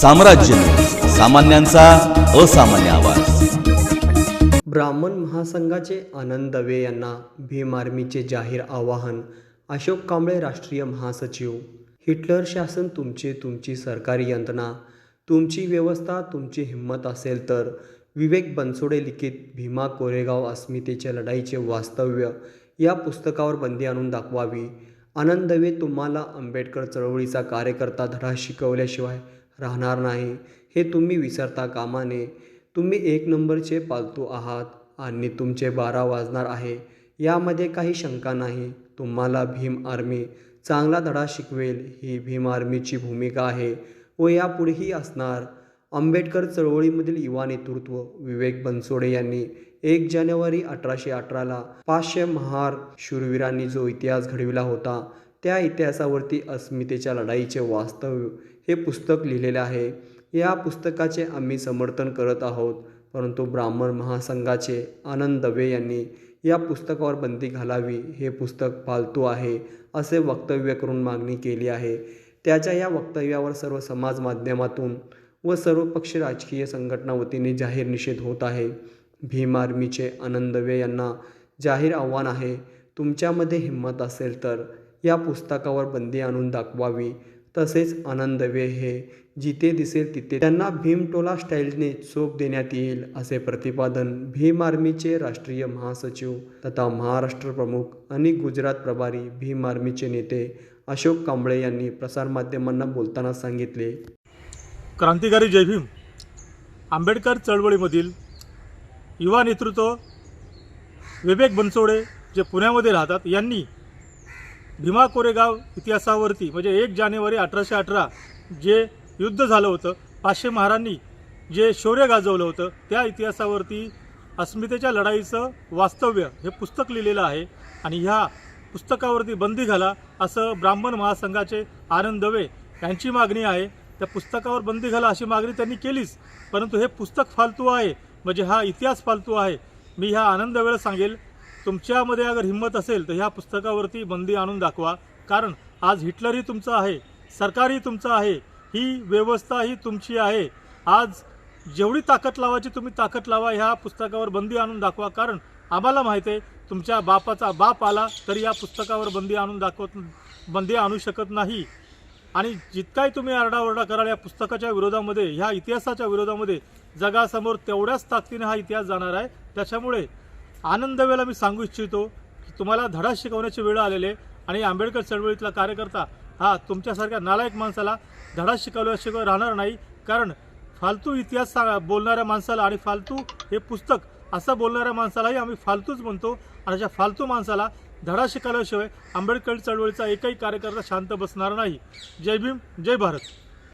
साम्राज्य. सामान्यांचा असामान्य आवाज. ब्राह्मण महासंघाचे आनंद दवे यांना भीम आर्मीचे जाहीर आवाहन अशोक कांबळे राष्ट्रीय महासचिव. हिटलर शासन तुमचे तुमची सरकारी यंत्रणा तुमची व्यवस्था तुमची हिंमत असेल तर विवेक बनसोडे लिखित भीमा कोरेगाव अस्मितेच्या लढाईचे वास्तव्य या पुस्तकावर बंदी आणून दाखवावी. आनंद दवे तुम्हाला आंबेडकर चळवळीचा कार्यकर्ता धडा शिकवल्याशिवाय राहणार नाही. हे तुम्ही विसरता कामा नये तुम्ही एक नंबरचे पालतू आहात आणि तुमचे बारा वाजणार आहे. यामध्ये काही शंका नाही. तुम्हाला भीम आर्मी चांगला धडा शिकवेल. ही भीम आर्मीची भूमिका आहे. व यापुढेही असणार. आंबेडकर चळवळीमधील युवा नेतृत्व विवेक बनसोडे यांनी एक जानेवारी अठराशे अठराला पाचशे महार शूरवीरांनी जो इतिहास घडविला होता त्या इतिहासावरती अस्मितेच्या लढाईचे वास्तव हे पुस्तक लिहिलेलं आहे. या पुस्तकाचे आम्ही समर्थन करत आहोत. परंतु ब्राह्मण महासंघाचे आनंद दवे यांनी या पुस्तकावर बंदी घालावी हे पुस्तक फालतू आहे असे वक्तव्य करून मागणी केली आहे. त्याच्या या वक्तव्यावर सर्व समाज माध्यमातून व सर्वपक्ष राजकीय संघटना वतीने जाहीर निषेध होत आहे. भीम आर्मीचे आनंद दवे यांना जाहीर आव्हान आहे. तुमच्यामध्ये हिंमत असेल तर या पुस्तकावर बंदी आणून दाखवावी. तसेच आनंदवे हे जिथे दिसेल तिथे. त्यांना भीमटोला स्टाईलने चोप देण्यात येईल असे प्रतिपादन भीम आर्मीचे राष्ट्रीय महासचिव तथा महाराष्ट्र प्रमुख आणि गुजरात प्रभारी भीम आर्मीचे नेते अशोक कांबळे यांनी प्रसारमाध्यमांना बोलताना सांगितले. क्रांतिकारी जय भीम. आंबेडकर चळवळीमधील युवा नेतृत्व विवेक बनसोडे जे पुण्यामध्ये राहतात यांनी भीमा कोरेगाव इतिहासावरती म्हणजे एक जानेवारी अठराशे अठरा जे युद्ध झालं होतं पाचशे महारांनी जे शौर्य गाजवलं होतं त्या इतिहासावरती अस्मितेच्या लढाईचं वास्तव्य हे पुस्तक लिहिलेलं आहे. आणि ह्या पुस्तकावरती बंदी घाला असं ब्राह्मण महासंघाचे आनंद दवे यांची मागणी आहे. त्या पुस्तकावर बंदी घाला अशी मागणी त्यांनी केलीच परंतु हे पुस्तक फालतू आहे. म्हणजे हा इतिहास फालतू आहे. मी ह्या आनंद वेळ सांगेल तुमच्यामध्ये अगर हिंमत असेल तर ह्या पुस्तकावरती बंदी आणून दाखवा. कारण आज हिटलरही तुमचं आहे सरकारही तुमचं आहे ही व्यवस्था ही तुमची आहे. आज जेवढी ताकद लावायची तुम्ही ताकद लावा ह्या पुस्तकावर बंदी आणून दाखवा. कारण आम्हाला माहीत आहे तुमच्या बापाचा बाप आला तरी या पुस्तकावर बंदी आणून दाखवत बंदी आणू शकत नाही. आणि जितकाही तुम्ही आरडाओरडा कराल या पुस्तकाच्या विरोधामध्ये ह्या इतिहासाच्या विरोधामध्ये जगासमोर तेवढ्याच ताकदीने हा इतिहास जाणार आहे. त्याच्यामुळे आनंद वेळेला मी सांगू इच्छितो की तुम्हाला धडा शिकवण्याची वेळ आलेले आणि आंबेडकर चळवळीतला कार्यकर्ता हा तुमच्यासारख्या नालायक माणसाला धडा शिकवल्याशिवाय राहणार नाही. कारण फालतू इतिहास सा बोलणाऱ्या माणसाला आणि फालतू हे पुस्तक असं बोलणाऱ्या माणसालाही आम्ही फालतूच म्हणतो. आणि अशा फालतू माणसाला धडा शिकवल्याशिवाय आंबेडकर चळवळीचा एकही कार्यकर्ता शांत बसणार नाही. जय भीम जय भारत.